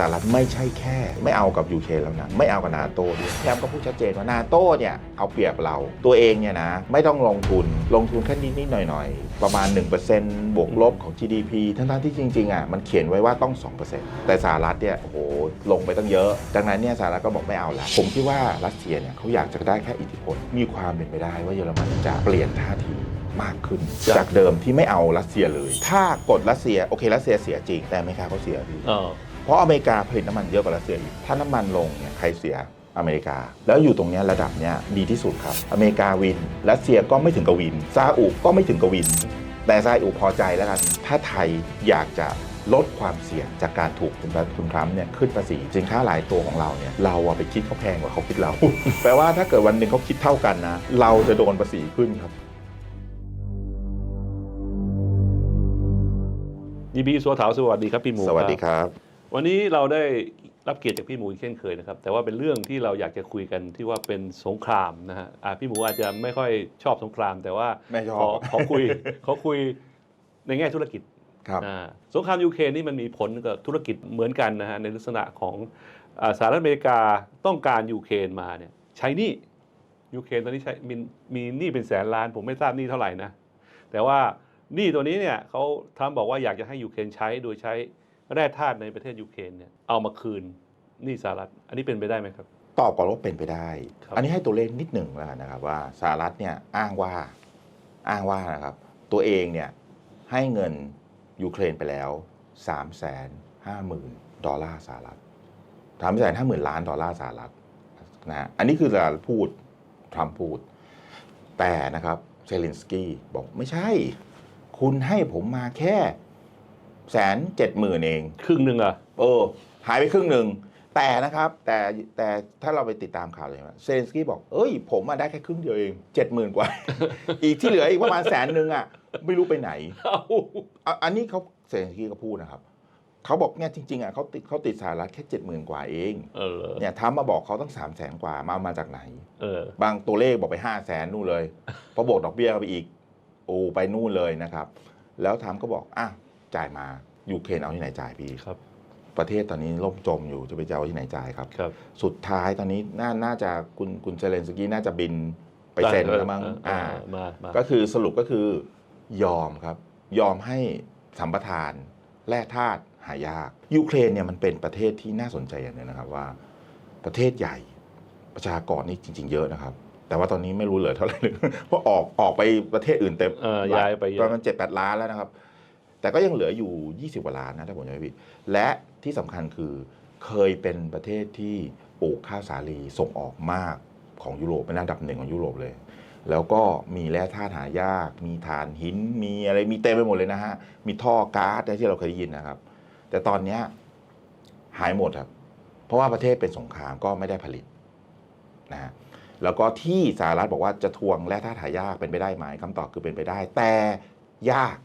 สหรัฐไม่ใช่แค่ ไม่เอากับยูเครนแล้วนะไม่เอากับนาโต้ด้วยแทมก็พูดชัดเจนว่านาโต้เนี่ยเอาเปรียบเราตัวเองเนี่ยนะไม่ต้องลงทุนลงทุนแค่นิดๆหน่อยๆ ประมาณ 1%บวกลบของ GDP ทั้งๆที่จริงๆอะมันเขียนไว้ว่าต้อง 2%แต่สหรัฐเนี่ยโอ้โหลงไปตั้งเยอะ ดังนั้นเนี่ยสหรัฐก็บอกไม่เอาละผมคิดว่ารัสเซียเนี่ยเขาอยากจะได้แค่อิทธิพลมีความเป็นไปได้ว่าเยอรมันจะเปลี่ยนท่าทีมากขึ้น จากเดิมที่ไม่เอารัสเซียเลย ถ้ากดรัสเซียโอเครัสเซียเสียจริงแต่อเมริกาเขาเสียพี่ เออเพราะอเมริกาผลิตน้ำมันเยอะกว่ารัสเซียอีก ถ้าน้ำมันลงเนี่ยใครเสียอเมริกา แล้วอยู่ตรงเนี้ยระดับเนี้ยดีที่สุดครับ อเมริกาวิน รัสเซียก็ไม่ถึงกับวิน ซาอุก็ไม่ถึงกับวิน แต่ซาอุพอใจแล้วกัน ถ้าไทยอยากจะลดความเสี่ยงจากการถูกคุณคุณทรัมป์เนี่ยขึ้นภาษีสินค้าหลายตัวของเราเนี่ยเราอะไปคิดเขาแพงกว่าเขาคิดเรา แปลว่าถ้าเกิดวันหนึ่งเขาคิดเท่ากันนะ เราจะโดนภาษีขึ้นครับยีบีสัวเถาสวัสดีครับพี่หมูสวัสดีครับ วันนี้เราได้รับเกียรติจากพี่หมูอีกเช่นเคยนะครับ แต่ว่าเป็นเรื่องที่เราอยากจะคุยกันที่ว่าเป็นสงครามนะฮะอ่าพี่หมูอาจจะไม่ค่อยชอบสงคราม แต่ว่าไม่ชอบ ขอขอคุยขอคุยในแง่ธุรกิจครับ อ่าสงครามยูเครนนี่มันมีผลกับธุรกิจเหมือนกันนะฮะในลักษณะของอาสหรัฐอเมริกาต้องการยูเครนมาเนี่ยใช้หนี้ยูเครนตอนนี้ใช้มีมีหนี้เป็นแสนล้าน ผมไม่ทราบหนี้เท่าไหร่นะแต่ว่าหนี้ตัวนี้เนี่ยเขาทรัมป์บอกว่าอยากจะให้ยูเครนใช้โดยใช้ แร่ธาตุในประเทศยูเครนเนี่ยเอามาคืนหนี้สหรัฐ อันนี้เป็นไปได้ไหมครับ ตอบก่อนว่าเป็นไปได้ ครับ อันนี้ให้ตัวเลขนิดหนึ่งแล้วกันนะครับว่าสหรัฐเนี่ยอ้างว่าอ้างว่านะครับตัวเองเนี่ยให้เงินยูเครนไปแล้ว 3 5 0 0 0 0 ดอลลาร์สหรัฐ3 5 0 0 0 0 ล้านดอลลาร์สหรัฐนะฮะอันนี้คือสหรัฐพูดทรัมป์พูด แต่นะครับเซเลนสกี้บอกไม่ใช่ คุณให้ผมมาแค่ แสนเจ็ดหมื่นเอง ครึ่งหนึ่งอะเออ หายไปครึ่งหนึ่ง แต่นะครับ แต่แต่ถ้าเราไปติดตามข่าวเลยนะเซเลนสกี้บอก เอ้ย ผมมาได้แค่ครึ่งเดียวเองเจ็ดหมื่นกว่า อีกที่เหลืออีกประมาณแสนหนึ่งอะไม่รู้ไปไหน เอ้าอะอันนี้เขาเซเลนสกี้ก็พูดนะครับ เขาบอกเนี่ยจริง ๆอะเขาติดเขาติดสหรัฐแค่เจ็ดหมื่นกว่าเองเออเนี่ยทำมาบอกเขาตั้งสามแสนกว่ามาเอามาจากไหน เออบางตัวเลขบอกไปห้าแสนนู่นเลย พอบวกดอกเบี้ยเข้าไปอีก โอ้ไปนู่นเลยนะครับ แล้วทำก็บอกอะ จ่ายมายูเครนเอาที่ไหนจ่ายพี่ครับ ประเทศตอนนี้ล่มจมอยู่จะไปจะเอาที่ไหนจ่ายครับ ครับ สุดท้ายตอนนี้น่าน่าจะคุณคุณเซเลนสกี้น่าจะบินไปเซ็นแล้วมั้งเออเอออ่าเออมามาก็คือสรุปก็คือยอมครับ ยอมให้สัมปทานแร่ธาตุหายากยูเครนเนี่ยมันเป็นประเทศที่น่าสนใจอย่างหนึงนะครับว่า ประเทศใหญ่ประชากรนี่จริง ๆ เยอะนะครับ แต่ว่าตอนนี้ไม่รู้เหลือเท่าไหร่เพราะออกออกไปประเทศอื่นเต็มเออย้ายไปเยประอะมาณเจ็ดแปดล้านแล้วนะครับ แต่ก็ยังเหลืออยู่ 20กว่าล้านนะถ้าผมจำไม่ผิด และที่สำคัญคือเคยเป็นประเทศที่ปลูกข้าวสาลีส่งออกมากของยุโรปเป็นอันดับหนึ่งของยุโรปเลย แล้วก็มีแร่ธาตุหายาก มีถ่านหิน มีอะไรมีเต็มไปหมดเลยนะฮะ มีท่อก๊าซที่เราเคยได้ยินนะครับ แต่ตอนเนี้ยหายหมดครับ เพราะว่าประเทศเป็นสงครามก็ไม่ได้ผลิตนะฮะแล้วก็ที่สหรัฐบอกว่าจะทวงแร่ธาตุหายากเป็นไปได้ไหมคำตอบคือเป็นไปได้ แต่ยาก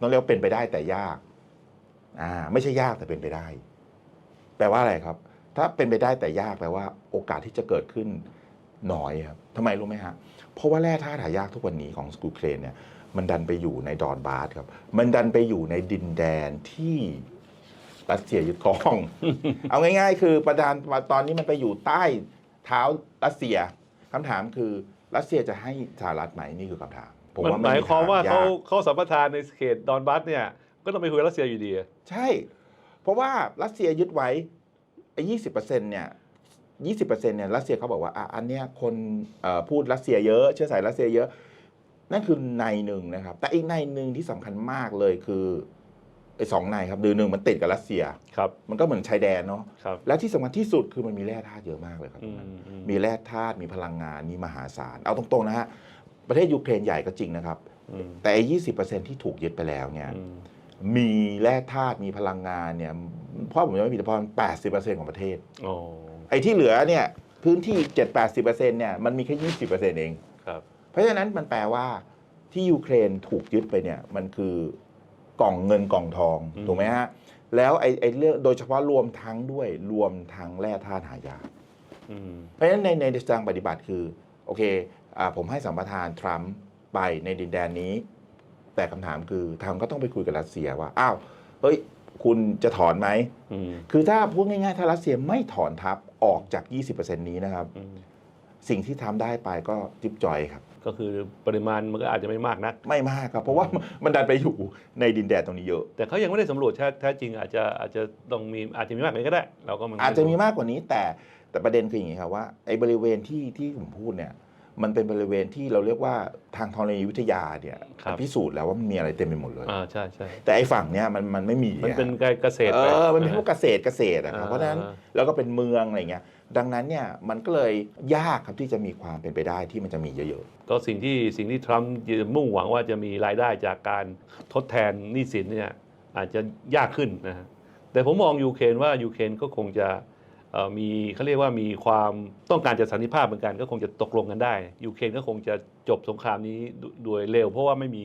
ต้องเรียกว่าเป็นไปได้แต่ยากอ่าไม่ใช่ยากแต่เป็นไปได้ แปลว่าอะไรครับ ถ้าเป็นไปได้แต่ยากแปลว่า โอกาสที่จะเกิดขึ้นน้อยครับทำไมรู้ไหมฮะเพราะว่าแร่ธาตุหายากทุกวันนี้ของสกูเครนเนี่ยมันดันไปอยู่ในดอนบาสครับ มันดันไปอยู่ในดินแดนที่รัสเซียยึดครอง เอาง่าย ๆ คือประดานตอนนี้มันไปอยู่ใต้เท้ารัสเซียคำถามคือรัสเซียจะให้สหรัฐไหมนี่คือคำถาม ผมมันว่าหมายความว่าทงเขายกเขาสัมปทานในเขตดอนบัสเนี่ย ก็ต้องไปคุยกับรัสเซียอยู่ดีอะใช่ เพราะว่ารัสเซียยึดไว้ไอ้ยี่สิบเปอร์เซ็นต์เนี่ยยี่สิบเปอร์เซ็นต์เนี่ยรัสเซียเขาบอกว่าอะอันเนี้ยคนเอ่อพูดรัสเซียเยอะ เชื้อสายรัสเซียเยอะ นั่นคือในหนึ่งนะครับ แต่อีกในหนึ่งที่สำคัญมากเลยคือไอ้สองในครับดือหนึ่งมันติดกับรัสเซีย ครับมันก็เหมือนชายแดนเนาะครับและที่สำคัญที่สุดคือมันมีแร่ธาตุเยอะมากเลยครับ อืตรงมนั้นอืมมีแร่ธาตุมีพลังงานมีมหาศาลเอาตรงๆนะฮะ ประเทศยูเครนใหญ่ก็จริงนะครับอืมแต่ยี่สิบเปอร์เซ็นที่ถูกยึดไปแล้วเนี่ยอืมมีแร่ธาตุมีพลังงานเนี่ยเพราะผมยังไม่ผิดพอแปดสิบเปอร์เซ็นของประเทศอ๋อไอ้ที่เหลือเนี่ยพื้นที่เจ็ดแปดสิบเปอร์เซ็นเนี่ยมันมีแค่ยี่สิบเปอร์เซ็นเองครับเพราะฉะนั้นมันแปลว่าที่ยูเครนถูกยึดไปเนี่ยมันคือกล่องเงินกล่องทองอืมถูกไหมฮะแล้วไอ้ไอ้เรื่องโดยเฉพาะรวมทั้งด้วยรวมทั้งแร่ธาตุหายากอืมเพราะฉะนั้นในในทางปฏิบัติคือ โอเคอา ผมให้สัมปทานทรัมป์ไปในดินแดนนี้ แต่คำถามคือทรัมป์ก็ต้องไปคุยกับรัสเซียว่าอ้าวเฮ้ยคุณจะถอนไหมอืมคือถ้าพูดง่ายๆ ถ้ารัสเซียไม่ถอนทัพออกจาก 20%นี้นะครับอืมสิ่งที่ทำได้ไปก็จิ๊บจอยครับ ก็คือปริมาณมันก็อาจจะไม่มากนัก ไม่มากครับ เพราะว่ามันดันไปอยู่ในดินแดนตรงนี้เยอะ แต่เขายังไม่ได้สำรวจแท้แท้จริงอาจจะอาจจะต้องมีอาจจะมีมากกว่านี้ก็ได้ เราก็มันอาจจะมีมากกว่านี้แต่แต่ประเด็นคืออย่างนี้ครับว่าไอ้บริเวณที่ที่ผมพูดเนี่ย มันเป็นบริเวณที่เราเรียกว่าทางธรณีวิทยาเนี่ยครับพิสูจน์แล้วว่ามันมีอะไรเต็มไปหมดเลย อ่าใช่ใช่แต่ไอ้ฝั่งเนี้ยมันมันไม่มีมันเป็นอะการเกษตรเอไปอมันเป็นพวกเกษตรเกษตรอะครับอ่าเพราะฉะนั้นแล้วก็เป็นเมืองอะไรเงี้ยดังนั้นเนี่ยมันก็เลยยากครับที่จะมีความเป็นไปได้ที่มันจะมีเยอะก็สิ่งที่สิ่งที่ทรัมป์มุ่งหวังว่าจะมีรายได้จากการทดแทนหนี้สินเนี่ยอาจจะยากขึ้นนะฮะแต่ผมมองยูเครนว่ายูเครนก็คงจะเอ่อ มีเขาเรียกว่ามีความต้องการจะสันติภาพเหมือนกันก็คงจะตกลงกันได้ยูเครนก็คงจะจบสงครามนี้ดโดยเร็ว เพราะว่าไม่มี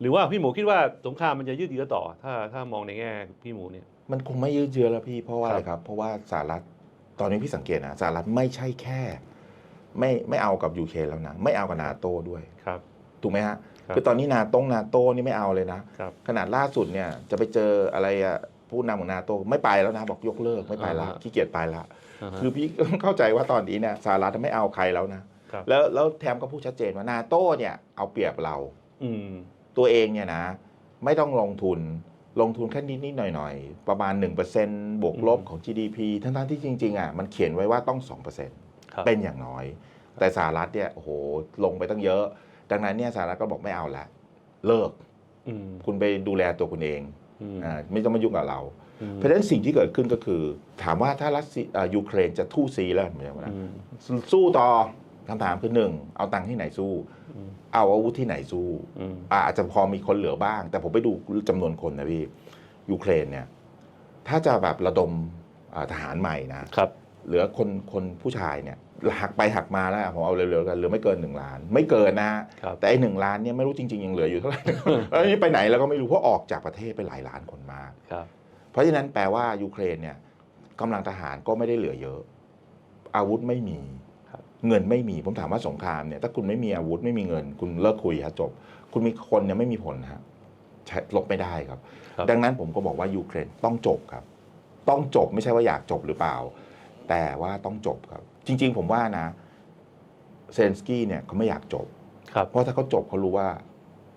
หรือว่าพี่หมูคิดว่าสงครามมันจะยืดเยื้อต่อ ถ้าถ้ามองในแง่พี่หมูเนี่ยๆมันคงไม่ยืดเยื้อแล้วพี่เพราะว่าครับอะไรครับ เพราะว่าสหรัฐตอนนี้พี่สังเกตนะสหรัฐไม่ใช่แค่ ไม่ไม่เอากับยูเครนแล้วนะไม่เอากับนาโต้ด้วยครับถูกไหมฮะครับคือตอนนี้นาตงนาโต้นี่ไม่เอาเลยนะครับขนาดล่าสุดเนี่ยจะไปเจออะไรอะ ผู้นำของนาโต้ไม่ไปแล้วนะบอกยกเลิกไม่ไปละอ่าฮะขี้เกียจไปละาฮะ คือพี่ เข้าใจว่าตอนนี้เนี่ยสหรัฐไม่เอาใครแล้วนะครับ แล้วแล้วแทมก็พูดชัดเจนว่านาโต้เนี่ยเอาเปรียบเรา อืม ตัวเองเนี่ยนะ ไม่ต้องลงทุนลงทุนแค่นิดนิดๆหน่อยหน่อยๆ ประมาณ 1%บวกลบอืม ของ GDP ทั้งๆที่จริง ๆอะมันเขียนไว้ว่าต้อง 2%ครับ เป็นอย่างน้อย แต่สหรัฐเนี่ยโอ้โหลงไปตั้งเยอะ ดังนั้นเนี่ยสหรัฐก็บอกไม่เอาละ เลิกอืม คุณไปดูแลตัวคุณเองอืมอ่า ไม่ต้องมายุ่งกับเราอืมเพราะฉะนั้นสิ่งที่เกิดขึ้นก็คือ ถามว่าถ้ารัสเซียอ่ายูเครนจะทู่ซีแล้วเหมือนกันนะอืมสู้ต่อคำถามคือหนึ่งเอาตังค์ที่ไหนสู้อืมเอาอาวุธที่ไหนสู้อืมอ่าอาจจะพอมีคนเหลือบ้าง แต่ผมไปดูจำนวนคนนะพี่ยูเครนเนี่ย ถ้าจะแบบระดมอ่าทหารใหม่นะครับ เหลือคนคนผู้ชายเนี่ยหักไปหักมาแล้วผมเอาเร็วๆกันเหลือไม่เกินหนึ่งล้าน ไม่เกินนะฮะครับแต่ไอ้หนึ่งล้านเนี่ยไม่รู้จริงๆยังเหลืออยู่เท่าไหร่ แล้วนี่ไปไหนเราก็ไม่รู้เพราะออกจากประเทศไปหลายล้านคนมาก ครับ เพราะฉะนั้นแปลว่ายูเครนเนี่ยกำลังทหารก็ไม่ได้เหลือเยอะ อาวุธไม่มี ครับ เงินไม่มีผมถามว่าสงครามเนี่ยถ้าคุณไม่มีอาวุธไม่มีเงิน คุณเลิกคุยฮะจบ คุณมีคนเนี่ยไม่มีผลฮะใช้ลบไม่ได้ครับ ครับ ดังนั้นผมก็บอกว่ายูเครนต้องจบครับ ต้องจบไม่ใช่ว่าอยากจบหรือเปล่า แต่ว่าต้องจบครับ จริง ๆ ผมว่านะเซเลนสกี้เนี่ยเขาไม่อยากจบ ครับ เพราะถ้าเขาจบเขารู้ว่า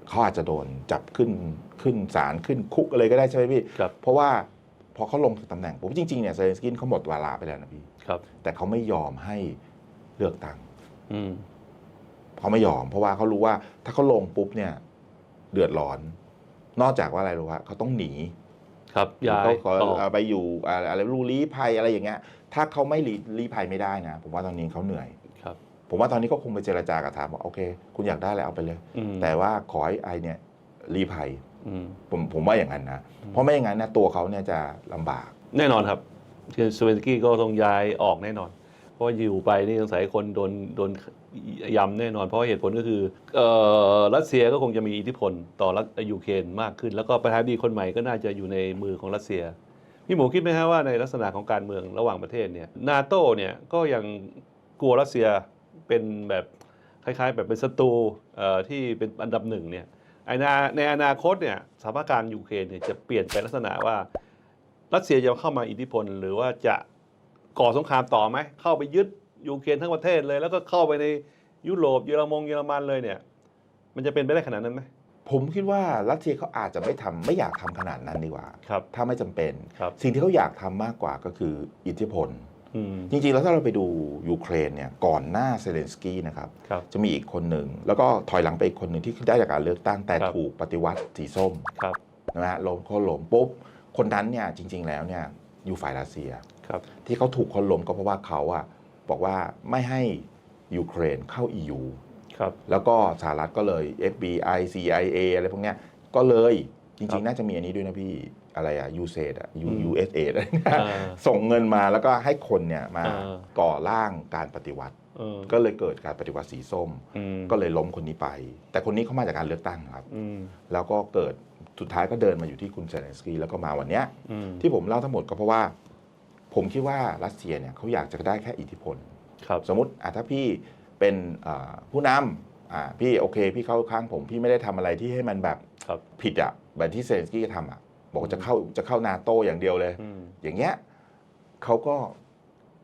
เขาอาจจะโดนจับขึ้นขึ้นศาลขึ้นคุกอะไรก็ได้ใช่ไหมพี่ ครับ เพราะว่าพอเขาลงจากตำแหน่งผมจริงๆเนี่ยเซเลนสกี้เขาหมดวาระไปแล้วนะพี่ ครับ แต่เขาไม่ยอมให้เลือกตั้งอืม เขาไม่ยอม เพราะว่าเขารู้ว่าถ้าเขาลงปุ๊บเนี่ยเดือดร้อน นอกจากว่าอะไรรู้ว่าเขาต้องหนีครับย้ายเขาขอออกเอาไปอยู่อ่าอะไรรูลี้ภัยอะไรอย่างเงี้ย ถ้าเขาไม่รีลี้ภัยไม่ได้นะ ผมว่าตอนนี้เขาเหนื่อย ครับ ผมว่าตอนนี้ก็คงไปเจรจากับทามบอกโอเค คุณอยากได้อะไรเอาไปเลย อืมแต่ว่าขอให้ไอเนี่ยรีภัยอืม ผมผมว่าอย่างนั้นนะ เพราะไม่อย่างนั้นนะตัวเขาเนี่ยจะลำบาก แน่นอนครับคือสเวนสกี้ก็ต้องย้ายออกแน่นอน เพราะว่าอยู่ไปนี่สงสัยคนโดนโดนยำแน่นอน เพราะว่าเหตุผลก็คือเอ่อรัสเซียก็คงจะมีอิทธิพลต่อรัสยูเครนมากขึ้น แล้วก็ประธานาธิบดีคนใหม่ก็น่าจะอยู่ในมือของรัสเซีย พี่หมูคิดไหมฮะว่าในลักษณะของการเมืองระหว่างประเทศเนี่ยนาโต้เนี่ยก็ยังกลัวรัสเซียเป็นแบบคล้ายๆ แบบเป็นศัตรูที่เป็นอันดับหนึ่งเนี่ยไอ้นาในอนาคตเนี่ยสถานการณ์ยูเครนเนี่ยจะเปลี่ยนไปลักษณะว่ารัสเซียจะเข้ามาอิทธิพล หรือว่าจะก่อสงครามต่อไหมเข้าไปยึดยูเครนทั้งประเทศเลย แล้วก็เข้าไปในยุโรปเยอรมงเยอรมันเลยเนี่ย มันจะเป็นไปได้ขนาดนั้นไหม ผมคิดว่ารัสเซียเขาอาจจะไม่ทำไม่อยากทำขนาดนั้นดีกว่าครับถ้าไม่จำเป็นครับสิ่งที่เขาอยากทำมากกว่าก็คืออิทธิพลอืมจริงๆ แล้วถ้าเราไปดูยูเครนเนี่ยก่อนหน้าเซเลนสกี้นะครับครับจะมีอีกคนหนึ่ง แล้วก็ถอยหลังไปอีกคนหนึ่งที่ได้จากการเลือกตั้งแต่ครับถูกปฏิวัติสีส้มครับนะฮะล้มเขาล้มปุ๊บ คนนั้นเนี่ยจริง ๆ แล้วเนี่ยอยู่ฝ่ายรัสเซียครับที่เขาถูกคนล้มก็เพราะว่าเขาอะบอกว่าไม่ให้ยูเครนเข้า EU ครับ แล้วก็สหรัฐก็เลย FBI CIA อะไรพวกเนี้ยก็เลยจครัริงบๆน่าจะมีอันนี้ด้วยนะพี่อะไรอะ USAID อะ U- อืม USAID อะไรเงี้ยอ่าส่งเงินมาแล้วก็ให้คนเนี่ยมาอ่าก่อร่างการปฏิวัติเออก็เลยเกิดการปฏิวัติสีส้มอืมก็เลยล้มคนนี้ไป แต่คนนี้เขามาจากการเลือกตั้งครับอืมแล้วก็เกิดสุดท้ายก็เดินมาอยู่ที่คุณเซเลนสกี้แล้วก็มาวันเนี้ยอืมที่ผมเล่าทั้งหมดก็เพราะว่า ผมคิดว่ารัสเซียเนี่ยเขาอยากจะได้แค่อิทธิพลครับสมมติอะถ้าพี่ เป็นอ่าผู้นำอ่าพี่โอเค พี่เข้าข้างผม พี่ไม่ได้ทำอะไรที่ให้มันแบบครับผิดอะแบบที่เซเลนสกี้ทำอะบอกจะเข้าจะเข้านาโตอย่างเดียวเลยอืมอย่างเงี้ยเขาก็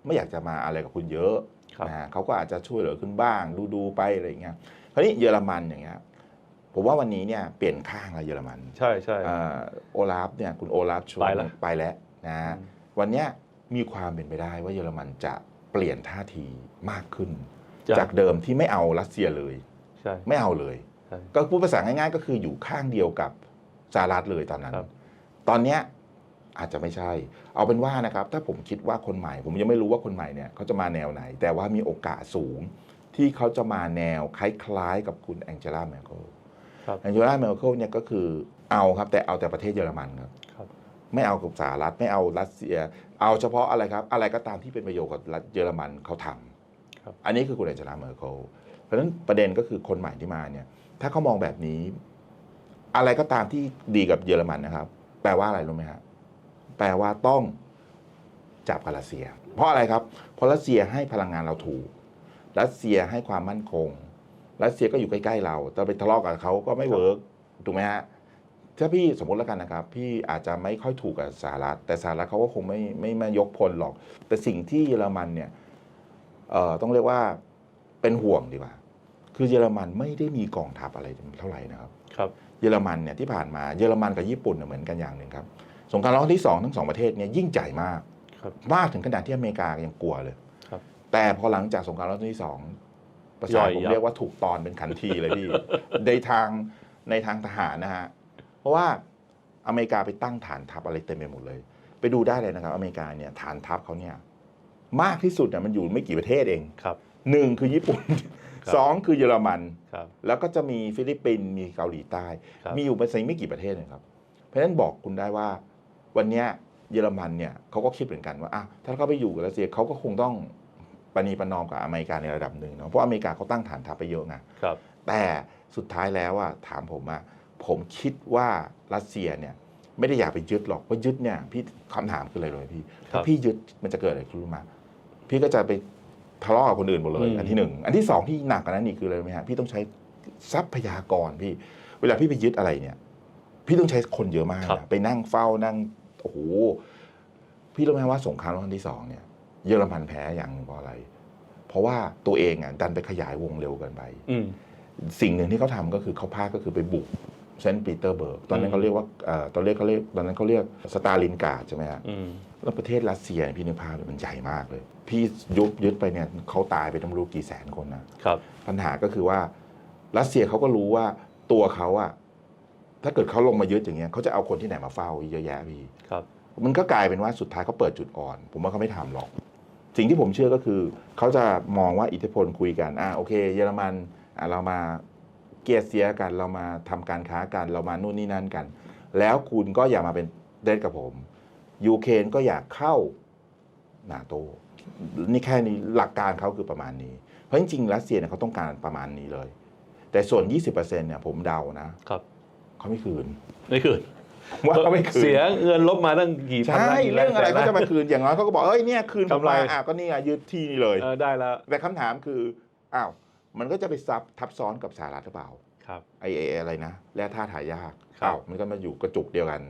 ไม่อยากจะมาอะไรกับคุณเยอะครับนะฮะเขาก็อาจจะช่วยเหลือคุณบ้าง ดูดูๆไปอะไรอย่างเงี้ยคราวนี้เยอรมันอย่างเงี้ยผมว่าวันนี้เนี่ยเปลี่ยนข้างแล้วเยอรมัน ใช่ใช่อ่าโอลาฟเนี่ยคุณโอลาฟชวไปนแล้วไปแล้วนะฮะวันเนี้ยมีความเป็นไปได้ว่าเยอรมันจะเปลี่ยนท่าทีมากขึ้น จะจากเดิมที่ไม่เอารัสเซียเลย ใช่ ไม่เอาเลยใช่ก็พูดภาษาง่ายๆ ก็คืออยู่ข้างเดียวกับสหรัฐเลยตอนนั้นครับตอนเนี้ยอาจจะไม่ใช่ เอาเป็นว่านะครับ ถ้าผมคิดว่าคนใหม่ ผมยังไม่รู้ว่าคนใหม่เนี่ยเขาจะมาแนวไหน แต่ว่ามีโอกาสสูงที่เขาจะมาแนวคล้ายๆกับคุณแองเจล่าเม r เคิลครับแองเจล่าเม r เคิลเนี่ยก็คือเอาครับ แต่เอาแต่ประเทศเยอรมันครับครับไม่เอากับสหรัฐไม่เอารัสเซีย เอาเฉพาะอะไรครับ อะไรก็ตามที่เป็นประโยชน์กับรัฐเยอรมันเขาทำครับ อันนี้คือคุณแองเจล่าเม r เคิลเพราะฉะนั้นประเด็นก็คือคนใหม่ที่มาเนี่ย ถ้าเขามองแบบนี้ อะไรก็ตามที่ดีกับเยอรมันนะครับ แปลว่าอะไรรู้ไหมฮะแปลว่าต้องจับกับรัสเซีย เพราะอะไรครับ เพราะรัสเซียให้พลังงานเราถูก รัสเซียให้ความมั่นคง รัสเซียก็อยู่ใกล้ๆเรา แต่ไปทะเลาะกับเขาก็ไม่เวิร์กถูกไหมฮะ ถ้าพี่สมมติแล้วกันนะครับ พี่อาจจะไม่ค่อยถูกกับสหรัฐ แต่สหรัฐเขาก็คงไม่ไม่ไม่ยกพลหรอก แต่สิ่งที่เยอรมันเนี่ยเอ่อ ต้องเรียกว่าเป็นห่วงดีกว่า คือเยอรมันไม่ได้มีกองทัพอะไรเท่าไหร่นะครับครับเยอรมันเนี่ยที่ผ่านมาเยอรมันกับญี่ปุ่นเนี่ยเหมือนกันอย่างหนึ่งครับสงครามโลกครั้งที่สองทั้งสองประเทศเนี่ยยิ่งใหญ่มากครับมากถึงขนาดที่อเมริกายังกลัวเลยครับแต่พอหลังจากสงครามโลกครั้งที่สองภาษาย่อยผมยับเรียกว่าถูกตอนเป็นขันทีเลยพี่ในทางในทางทหารนะฮะเพราะว่าอเมริกาไปตั้งฐานทัพอะไรเต็มไปหมดเลย ไปดูได้เลยนะครับ อเมริกาเนี่ยฐานทัพเขาเนี่ย มากที่สุดเนี่ยมันอยู่ไม่กี่ประเทศเองครับหนึ่งคือญี่ปุ่นครับสองคือเยอรมันครับแล้วก็จะมีฟิลิปปินส์มีเกาหลีใต้ครับมีอยู่เป็นไม่กี่ประเทศเลยครับ เพราะฉะนั้นบอกคุณได้ว่าวันเนี้ยเยอรมันเนี่ยเขาก็คิดเหมือนกันว่าอะถ้าเขาไปอยู่กับรัสเซียเขาก็คงต้องปณีประนอมกับอเมริกาในระดับหนึ่งเนาะเพราะอเมริกาเขาตั้งฐานทัพไปเยอะไงครับแต่สุดท้ายแล้วอะถามผมอะผมคิดว่ารัสเซียเนี่ยไม่ได้อยากไปยึดหรอกเพราะยึดเนี่ยพี่คำถามคืออะไรเลยพี่ครัถ้าบพี่ยึดมันจะเกิดอะไรขึ้นรู้ไหมา พี่ก็จะไปทะเลาะกับคนอื่นหมดเลยอืมอันที่หนึ่งอันที่สองที่หนักกว่านั้นอีกคืออะไรรู้ไหมฮะพี่ต้องใช้ทรัพยากรพี่ เวลาพี่ไปยึดอะไรเนี่ย พี่ต้องใช้คนเยอะมากครับนะไปนั่งเฝ้านั่งโอ้โหพี่รู้ไหมว่าสงครามโลกครั้งที่สองเนี่ยเยอรมันแพ้อย่างหนึ่งเพราะอะไร เพราะว่าตัวเองอะดันไปขยายวงเร็วเกินไปอืมสิ่งหนึ่งที่เขาทำก็คือเขาพลาดก็คือไปบุก เซนต์ปีเตอร์เบิร์กตอนนั้อืนมเขาเรียกว่าเอ่อตอนเรียกเขาเรียกตอนนั้นเขาเรียกสตาลินกราดใช่ไหมฮะอืมแล้วประเทศรัสเซียพี่นึกภาพเลยมันใหญ่มากเลย พี่ยุบยึดไปเนี่ยเขาตายไปตั้งไม่รู้กี่แสนคนนะครับปัญหาก็คือว่ารัสเซียเขาก็รู้ว่าตัวเขาอะถ้าเกิดเขาลงมายึดอย่างเงี้ยเขาจะเอาคนที่ไหนมาเฝ้าเยอะแยะพี่ครับ มันก็กลายเป็นว่าสุดท้ายเขาเปิดจุดอ่อน ผมว่าเขาไม่ทำหรอก สิ่งที่ผมเชื่อก็คือ เขาจะมองว่าอิทธิพลคุยกันอ่าโอเค เยอรมันอะเรามา เกียร์เสียกันเรามาทำการค้ากันเรามานู่นนี่นั่นกัน แล้วคุณก็อย่ามาเป็นเดทกับผมยูเครนก็อยากเข้านาโตนี่แค่นี้หลักการเขาคือประมาณนี้ เพราะจริงๆรัสเซียเนี่ยเขาต้องการประมาณนี้เลย แต่ส่วน 20%เนี่ยผมเดานะครับเขาไม่คืน ไม่คืนว่าเขาไม่คืนเสียเงินลบมาตั้งกี่พันใช่ล้านกี่ล้านเรื่องอะไรแสนเขาล้านจะมาคืนอย่างน้อยเขาก็บอกเอ้ยเนี่ยคืนผมกำไรมาอะก็นี่ไงยึดที่นี่เลยเออได้แล้วแต่คำถามคืออ้าว มันก็จะไปซับทับซ้อนกับสหรัฐหรือเปล่าครับ ไอเออะไรนะแร่ธาตุหายากครับ อ้าวมันก็มาอยู่กระจุกเดียวกัน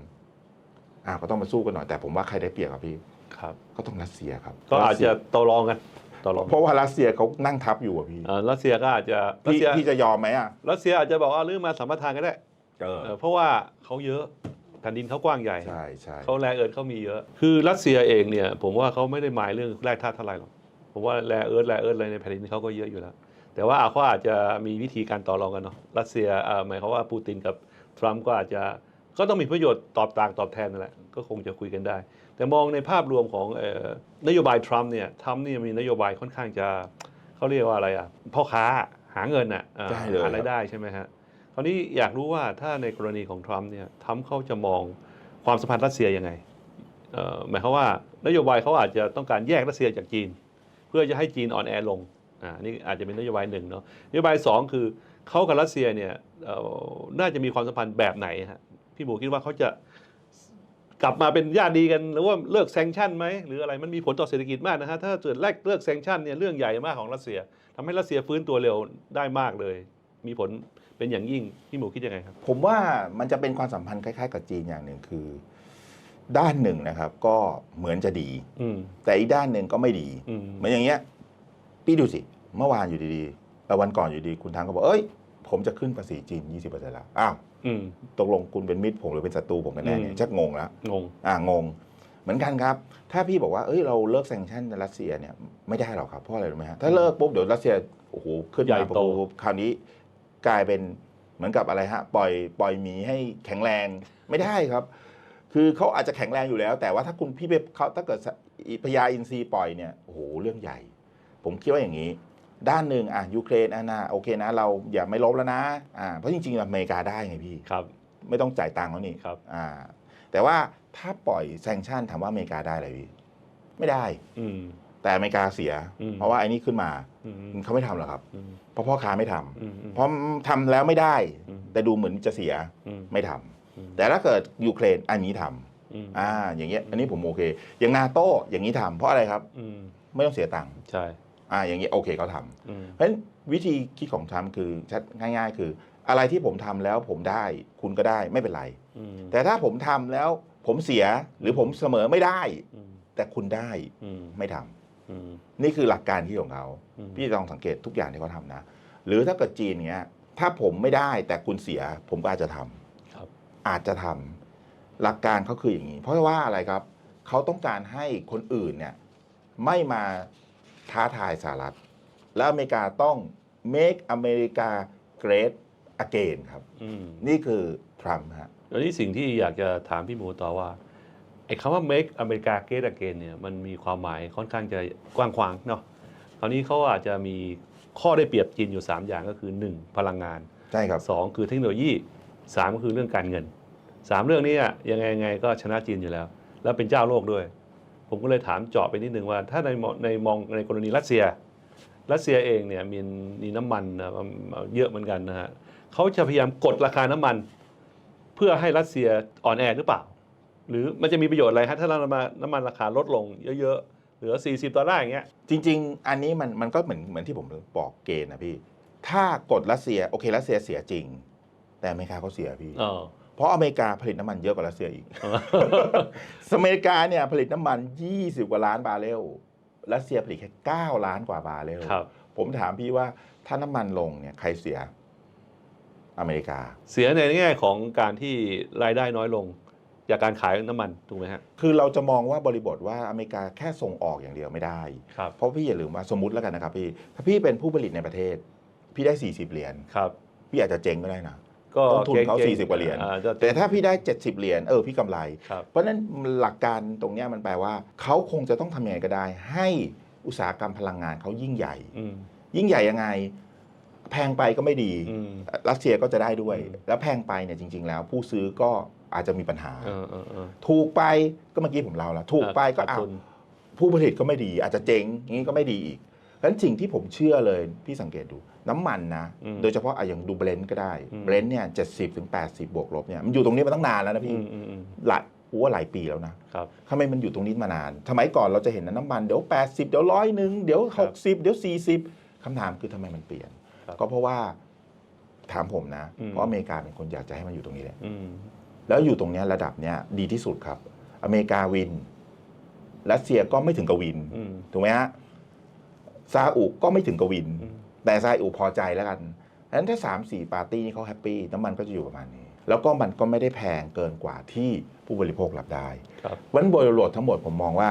อ้าวก็ต้องมาสู้กันหน่อยแต่ผมว่าใครได้เปรียบครับพี่ครับ ก็ต้องรัสเซียครับก็อาจจะรัสเซียต่อรองกันต่อรองเพราะว่ารัสเซียเขานั่งทับอยู่อะพี่เอ่อรัสเซียก็อาจจะรัสพี่เซียพี่จะยอมไหมอะรัสเซียอาจจะบอกว่าเรื่องมาสัมปทานก็ได้เออเออเพราะว่าเขาเยอะแผ่นดินเขากว้างใหญ่ ใช่ใช่เขาแร่เอิร์ธเขามีเยอะ คือรัสเซียเองเนี่ย ผมว่าเขาไม่ได้หมายเรื่องแร่ธาตุเท่าไหร่หรอก ผมว่าแร่เอิร์ธแร่เอิร์ธอะไรในแผ่นดินเขาก็เยอะอยู่แล้ว แต่ว่าเขาอาจจะมีวิธีการต่อรองกันเนาะรัสเซียเอ่อหมายความว่าปูตินกับทรัมป์ก็อาจจะก็ต้องมีประโยชน์ตอบต่างตอบแทนนั่นแหละก็คงจะคุยกันได้ แต่มองในภาพรวมของเอ่อนโยบายทรัมป์เนี่ยทรัมป์เนี่ยมีนโยบายค่อนข้างจะเขาเรียกว่าอะไรอะพ่อค้าหาเงินอะอ่าได้เลยหารายได้ใช่ไหมฮะคราวนี้อยากรู้ว่าถ้าในกรณีของทรัมป์เนี่ยทรัมป์เขาจะมองความสัมพันธ์รัสเซียยังไงเอ่อหมายความว่านโยบายเขาอาจจะต้องการแยกรัสเซียจากจีน เพื่อจะให้จีนอ่อนแอลง อ่านี่อาจจะเป็นนโยบายหนึ่งเนาะนโยบายสองคือเขากับรัสเซียเนี่ยเอ่อน่าจะมีความสัมพันธ์แบบไหนฮะพี่หมูคิดว่าเขาจะกลับมาเป็นญาติดีกันหรือว่าเลิกแซงชั่นไหมหรืออะไรมันมีผลต่อเศรษฐกิจมากนะฮะถ้าเกิดแลกเลิกแซงชั่นเนี่ยเรื่องใหญ่มากของรัสเซียทำให้รัสเซียฟื้นตัวเร็วได้มากเลย มีผลเป็นอย่างยิ่งพี่หมูคิดยังไงครับ ผมว่ามันจะเป็นความสัมพันธ์คล้ายๆ กับจีนอย่างหนึ่งคือ ด้านหนึ่งนะครับ ก็เหมือนจะดีอืมแต่อีกด้านหนึ่งก็ไม่ดีอืมเหมือนอย่างเงี้ย พี่ดูสิ เมื่อวานอยู่ดีๆแล้ววันก่อนอยู่ดีคุณทางก็บอก เอ้ย ผมจะขึ้นภาษีจีน 20%แล้ว อ้าวอืมตกลงคุณเป็นมิตรผมหรือเป็นศัตรูผมกันแน่เนี่อืยมชักงงแล้วงงอ่างง เหมือนกันครับ ถ้าพี่บอกว่าเอ้ยเราเลิกแซงชั่นรัสเซียเนี่ยไม่ได้หรอกครับเพราะอะไรรู้ไหมฮะถ้าเลิกปุ๊บเดี๋ยวรัสเซียโอ้โหขึ้นใหญ่มาโตปุ๊บคราวนี้กลายเป็นเหมือนกับอะไรฮะปล่อยปล่อยหมีให้แข็งแรงไม่ได้ครับ คือเขาอาจจะแข็งแรงอยู่แล้ว แต่ว่าถ้าคุณพี่ไปเขาถ้าเกิดพญาอินทรีปล่อยเนี่ยโอ้โหเรื่องใหญ่ ผมคิดว่าอย่างนี้ ด้านหนึ่งอะยูเครนอะนะโอเคนะ เราอย่าไม่ลบแล้วนะอ่าเพราะจริงๆอเมริกาได้ไงพี่ครับ ไม่ต้องจ่ายตังค์แล้วนี่ครับอ่าแต่ว่าถ้าปล่อยแซงชั่นถามว่าอเมริกาได้อะไรพี่ไม่ได้ อืมแต่อเมริกาเสียอืมเพราะว่าไอ้นี่ขึ้นมาอืมเขาไม่ทำหรอกครับอืมเพราะพ่อค้าไม่ทำอืมอืมเพราะทำแล้วไม่ได้อืมแต่ดูเหมือนจะเสียอืมไม่ทำอืมแต่ถ้าเกิดยูเครนอันนี้ทำอืมอ่าอย่างเงี้ยอันนี้ผมโอเค อย่างนาโต้อย่างนี้ทำเพราะอะไรครับอืมไม่ต้องเสียตังค์ใช่ อ่าอย่างเงี้ยโอเคเขาทำอืมเพราะฉะนั้นวิธีคิดของทำคือชัดง่าย ๆ คือ อะไรที่ผมทำแล้วผมได้คุณก็ได้ไม่เป็นไรอืมแต่ถ้าผมทำแล้วผมเสียหรือผมเสมอไม่ได้อืมแต่คุณได้อืมไม่ทำอืมนี่คือหลักการที่ของเขาอืมพี่ลองสังเกตทุกอย่างที่เขาทำนะ หรือถ้าเกิดจีนเนี้ย ถ้าผมไม่ได้แต่คุณเสีย ผมก็อาจจะทำครับอาจจะทำหลักการเขาคืออย่างนี้ เพราะว่าอะไรครับ เขาต้องการให้คนอื่นเนี่ยไม่มา ท้าทายสหรัฐ แล้วอเมริกาต้อง make อเมริกา great again ครับ อืมนี่คือทรัมป์ฮะ แล้วนี่สิ่งที่อยากจะถามพี่หมูต่อว่าไอ้คำว่า make America great again เนี่ยมันมีความหมายค่อนข้างจะกว้างขวางเนาะคราวนี้เขาอาจจะมีข้อได้เปรียบจีนอยู่ 3 อย่างก็คือ 1 พลังงาน ใช่ครับ 2 คือเทคโนโลยี 3 ก็คือเรื่องการเงิน 3 เรื่องนี้อะยังไงยังไงก็ชนะจีนอยู่แล้ว แล้วเป็นเจ้าโลกด้วย ผมก็เลยถามเจาะไปนิดนึงว่า ถ้าในมองในมองในกรณีรัสเซีย รัสเซียเองเนี่ยมีมีน้ำมันนะเยอะเหมือนกันนะฮะเขาจะพยายามกดราคาน้ำมัน เพื่อให้รัสเซียอ่อนแอหรือเปล่า หรือมันจะมีประโยชน์อะไรฮะถ้าเรามาน้ำมันราคาลดลงเยอะๆเหลือ 40ดอลลาร์อย่างเงี้ยจริง ๆ อันนี้มันมันก็เหมือนเหมือนที่ผมบอกเกณฑ์นะพี่ ถ้ากดรัสเซียโอเครัสเซียเสียจริง แต่อเมริกาเขาเสียพี่ เออเพราะอเมริกาผลิตน้ำมันเยอะกว่ารัสเซียอีก อเมริกาเนี่ยผลิตน้ำมัน 20 กว่าล้านบาร์เรล รัสเซียผลิตแค่ 9 ล้านกว่าบาร์เรล ครับ ผมถามพี่ว่าถ้าน้ำมันลงเนี่ยใครเสีย อเมริกา เสียในแง่ของการที่รายได้น้อยลง จากการขายน้ำมันถูกไหมฮะ คือเราจะมองว่าบริบทว่าอเมริกาแค่ส่งออกอย่างเดียวไม่ได้ ครับ เพราะพี่อย่าลืมว่าสมมติแล้วกันนะครับพี่ ถ้าพี่เป็นผู้ผลิตในประเทศ พี่ได้ 40 เหรียญ ครับ พี่อาจจะเจ๊งก็ได้นะ ก็ต้นทุนเขาก่งๆ40กว่าเหรียญอ่จะแต่ถ้าพี่ได้ 70 เหรียญเออพี่กำไรครับเพราะฉะนั้นหลักการตรงเนี้ยมันแปลว่า เขาคงจะต้องทำยังไงก็ได้ ให้อุตสาหกรรมพลังงานเขายิ่งใหญ่อืมยิ่งใหญ่ยังไง แพงไปก็ไม่ดีอืมรัสเซียก็จะได้ด้วยอืมแล้วแพงไปเนี่ยจริง ๆ แล้ว ผู้ซื้อก็อาจจะมีปัญหาเออเออเออถูกไปก็เมื่อกี้ผมเล่าแล้ว ถูกไปก็ขาดอ้าวทุนผู้ผลิตก็ไม่ดี อาจจะเจ๊งอย่างนี้ก็ไม่ดีอีกเพราะ ฉะนั้นสิ่งที่ผมเชื่อเลยพี่สังเกตดูน้ำมันนะอืมโดยเฉพาะอะอย่างดูเบรนท์ก็ได้อืมเบรนท์เนี่ยเจ็ดสิบถึงแปดสิบบวกลบเนี่ยมันอยู่ตรงนี้มาตั้งนานแล้วนะอืพี่มอืมอืมหลายกูว่าหลายปีแล้วนะครับทำไมมันอยู่ตรงนี้มานานสมัยก่อนเราจะเห็นนะน้ำมันเดี๋ยว80 เดี๋ยวร้อยหนึ่งเดี๋ยวครับ60 เดี๋ยว 40คำถามคือทำไมมันเปลี่ยนครับก็เพราะว่าถามผมนะอืมเพราะอเมริกาเป็นคนอยากจะให้มันอยู่ตรงนี้แหละอืมแล้วอยู่ตรงเนี้ยระดับเนี้ยดีที่สุดครับ อเมริกาวินรัสเซียก็ไม่ถึงกับวินอืมถูกไหมฮะ ซาอุก็ไม่ถึงกับวินอืมแต่ซาอุพอใจแล้วกันดังนั้นถ้าสามสี่ปาร์ตี้นี่เขาแฮปปี้น้ำมันก็จะอยู่ประมาณนี้ แล้วก็มันก็ไม่ได้แพงเกินกว่าที่ผู้บริโภครับได้ครับวันบริโภคทั้งหมดผมมองว่า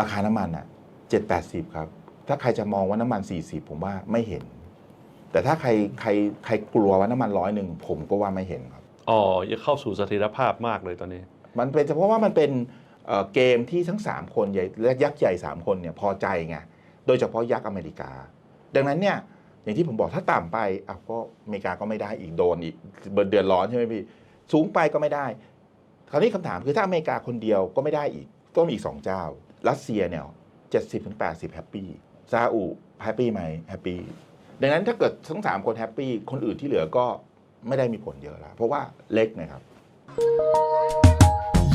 ราคาน้ำมันอะเจ็ดแปดสิบครับ ถ้าใครจะมองว่าน้ำมันสี่สิบผมว่าไม่เห็น แต่ถ้าใครใครใครกลัวว่าน้ำมันร้อยหนึ่งผมก็ว่าไม่เห็นครับอ๋อจะเข้าสู่เสถียรภาพมากเลยตอนนี้ มันเป็นเฉพาะว่ามันเป็นเอ่อเกมที่ทั้ง 3 คนใหญ่และยักษ์ใหญ่ 3 คนเนี่ยพอใจไง โดยเฉพาะยักษ์อเมริกา ดังนั้นเนี่ยอย่างที่ผมบอกถ้าต่ำไปอ้าวก็อเมริกาก็ไม่ได้อีกโดนอีกเดือดร้อนใช่ไหมพี่สูงไปก็ไม่ได้ คราวนี้คำถามคือถ้าอเมริกาคนเดียวก็ไม่ได้อีกก็มีอีก2เจ้า รัสเซียเนี่ยเจ็ดสิบถึงแปดสิบแฮปปี้ซาอุแฮปปี้ไหมแฮปปี้ดังนั้นถ้าเกิดทั้งสามคนแฮปปี้คนอื่นที่เหลือก็ไม่ได้มีผลเยอะแล้วเพราะว่าเล็กนะครับ